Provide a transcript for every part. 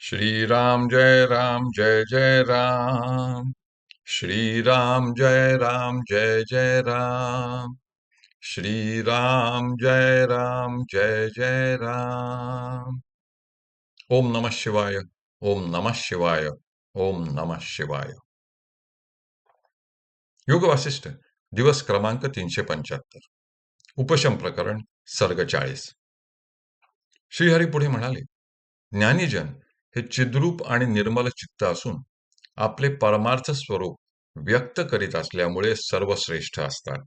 श्रीराम जय राम जय जय राम। श्रीराम जय राम जय जय राम। श्रीराम जय राम जय जय राम। ओम नमः शिवाय ओम नमः शिवाय ओम नमः शिवाय। योग वासिष्ठ दिवस क्रमांक तीनशे पंच्याहत्तर। उपशम प्रकरण सर्ग चाळीस। श्रीहरी पुढे म्हणाले ज्ञानीजन हे चिद्रूप आणि निर्मल चित्त असून आपले परमार्थ स्वरूप व्यक्त करीत असल्यामुळे सर्वश्रेष्ठ असतात.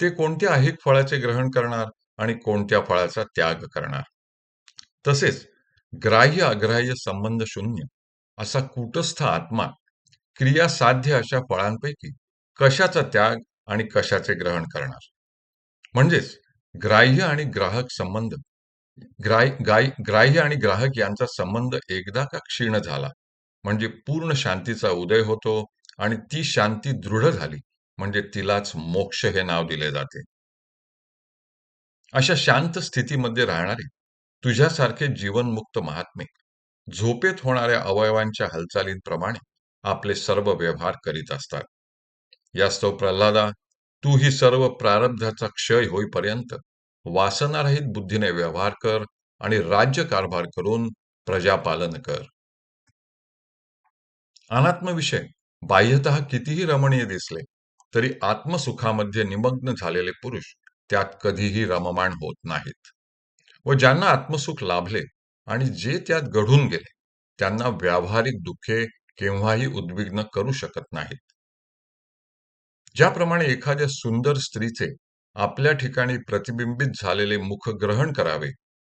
ते कोणत्या अहिक फळाचे ग्रहण करणार आणि कोणत्या फळाचा त्याग करणार? तसेच ग्राह्य अग्राह्य संबंध शून्य असा कुटस्थ आत्मा क्रिया साध्य अशा फळांपैकी कशाचा त्याग आणि कशाचे ग्रहण करणार? म्हणजेच ग्राह्य आणि ग्राहक संबंध ग्राय गाय ग्राह्य आणि ग्राहक यांचा संबंध एकदा का क्षीण झाला? म्हणजे पूर्ण शांतीचा उदय होतो आणि ती शांती दृढ झाली. म्हणजे तिलाच मोक्ष हे नाव दिले जाते. अशा शांत स्थितीमध्ये राहणारे तुझ्यासारखे जीवनमुक्त महात्मे झोपेत होणाऱ्या अवयवांच्या हालचालींप्रमाणे आपले सर्व व्यवहार करीत असतात. यास्तव प्रल्हादा तू ही सर्व प्रारब्धाचा क्षय होईपर्यंत वासनारहित बुद्धीने व्यवहार कर आणि राज्य कारभार करून प्रजापालन कर. अनात्मविषय बाह्यत कितीही रमणीय दिसले तरी आत्मसुखामध्ये निमग्न झालेले पुरुष त्यात कधीही रममाण होत नाहीत. व ज्यांना आत्मसुख लाभले आणि जे त्यात घडून गेले त्यांना व्यावहारिक दुःखे केव्हाही उद्विग्न करू शकत नाहीत. ज्याप्रमाणे एखाद्या सुंदर स्त्रीचे आपल्या ठिकाणी प्रतिबिंबित झालेले मुख ग्रहण करावे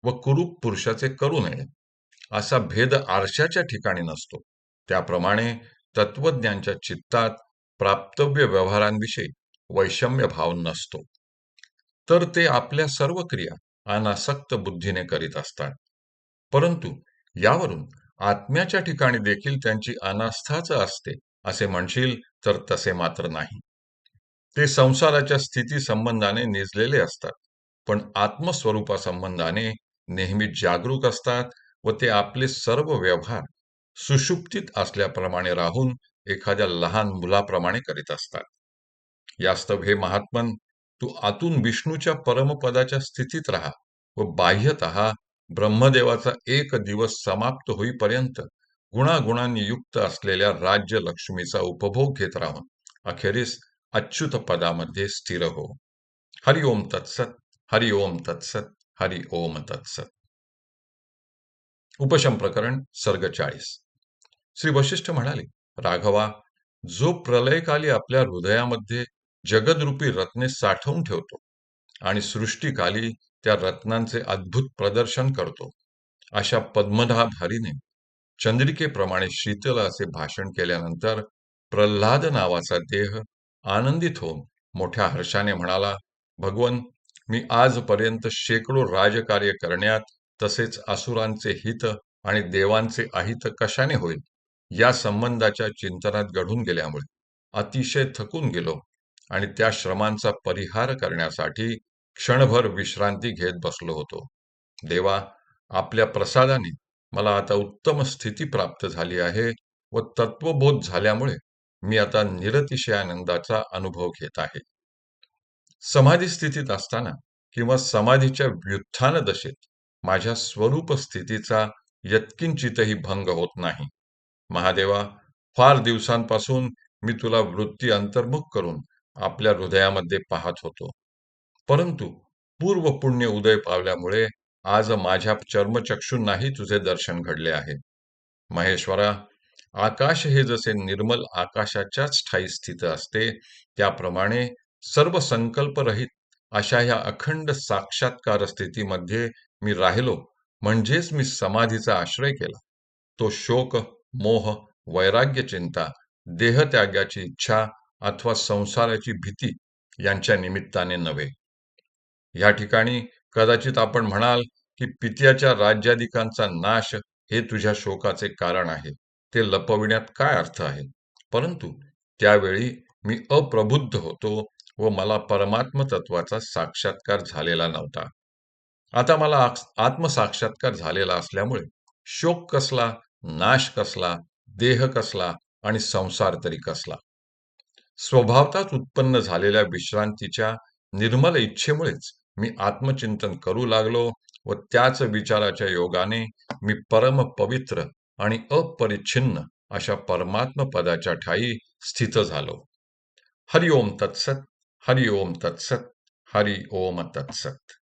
व कुरूप पुरुषाचे करू नये असा भेद आरशाच्या ठिकाणी नसतो. त्याप्रमाणे तत्वज्ञांच्या चित्तात प्राप्तव्य व्यवहारांविषयी वैषम्य भाव नसतो. तर ते आपल्या सर्व क्रिया अनासक्त बुद्धीने करीत असतात. परंतु यावरून आत्म्याच्या ठिकाणी देखील त्यांची अनास्थाच असते असे म्हणशील तर तसे मात्र नाही. ते संसाराच्या स्थिती संबंधाने निजलेले असतात. पण आत्मस्वरूपा संबंधाने नेहमी जागरूक असतात व ते आपले सर्व व्यवहार सुषुप्तीत असल्याप्रमाणे राहून एखाद्या लहान मुलाप्रमाणे करीत असतात. यास्तव हे महात्मन तू आतून विष्णूच्या परमपदाच्या स्थितीत राहा व बाह्यत ब्रह्मदेवाचा एक दिवस समाप्त होईपर्यंत गुणागुणांनी युक्त असलेल्या राज्य लक्ष्मीचा उपभोग घेत राहून. अखेरीस अच्युत पदामध्ये स्थिर हो. हरि ओम तत्सत हरि ओम तत्सत हरि ओम तत्सत. उपशम प्रकरण सर्ग चाळीस. श्री वशिष्ठ म्हणाले राघवा जो प्रलयकाली आपल्या हृदयामध्ये जगदरूपी रत्ने साठवून ठेवतो आणि सृष्टीकाली त्या रत्नांचे अद्भुत प्रदर्शन करतो अशा पद्मनाभ हरीने चंद्रिकेप्रमाणे शीतल असे भाषण केल्यानंतर प्रल्हाद नावाचा देह आनंदित होऊन मोठ्या हर्षाने म्हणाला भगवन मी आजपर्यंत शेकडो राजकार्य करण्यात तसेच असुरांचे हित आणि देवांचे अहित कशाने होईल या संबंधाच्या चिंतनात घडून गेल्यामुळे अतिशय थकून गेलो आणि त्या श्रमांचा परिहार करण्यासाठी क्षणभर विश्रांती घेत बसलो होतो. देवा आपल्या प्रसादाने मला आता उत्तम स्थिती प्राप्त झाली आहे व तत्वबोध झाल्यामुळे मी आता निरतिशय आनंदाचा अनुभव घेत आहे. समाधी स्थितीत असताना किंवा समाधीच्या व्युत्थान दशेत माझ्या स्वरूप स्थितीचा यत्किंचितही भंग होत नाही. महादेवा फार दिवसांपासून मी तुला वृत्ती अंतर्मुख करून आपल्या हृदयामध्ये पाहत होतो. परंतु पूर्व पुण्य उदय पावल्यामुळे आज माझ्या चर्मचक्षूंनाही तुझे दर्शन घडले आहे. महेश्वरा आकाश हे जसे निर्मल आकाशाच्याच ठाई स्थित असते त्याप्रमाणे सर्व संकल्परहित अशा ह्या अखंड साक्षात्कार स्थितीमध्ये मी राहिलो म्हणजेच मी समाधीचा आश्रय केला. तो शोक मोह वैराग्य चिंता देहत्यागाची इच्छा अथवा संसाराची भीती यांच्या निमित्ताने नव्हे. या ठिकाणी कदाचित आपण म्हणाल की पित्याच्या राज्याधिकांचा नाश हे तुझ्या शोकाचे कारण आहे. ते लपविण्यात काय अर्थ आहे? परंतु त्यावेळी मी अप्रबुद्ध होतो व मला परमात्म तत्वाचा साक्षात्कार झालेला नव्हता. आता मला आत्मसाक्षात्कार झालेला असल्यामुळे शोक कसला नाश कसला देह कसला आणि संसार तरी कसला? स्वभावताच उत्पन्न झालेल्या विश्रांतीच्या निर्मल इच्छेमुळेच मी आत्मचिंतन करू लागलो व त्याच विचाराच्या योगाने मी परम पवित्र आणि अपरिच्छिन्न अशा परमात्म पदाच्या ठाई स्थित झालो. हरि ओम तत्सत हरि ओम तत्सत हरि ओम तत्सत.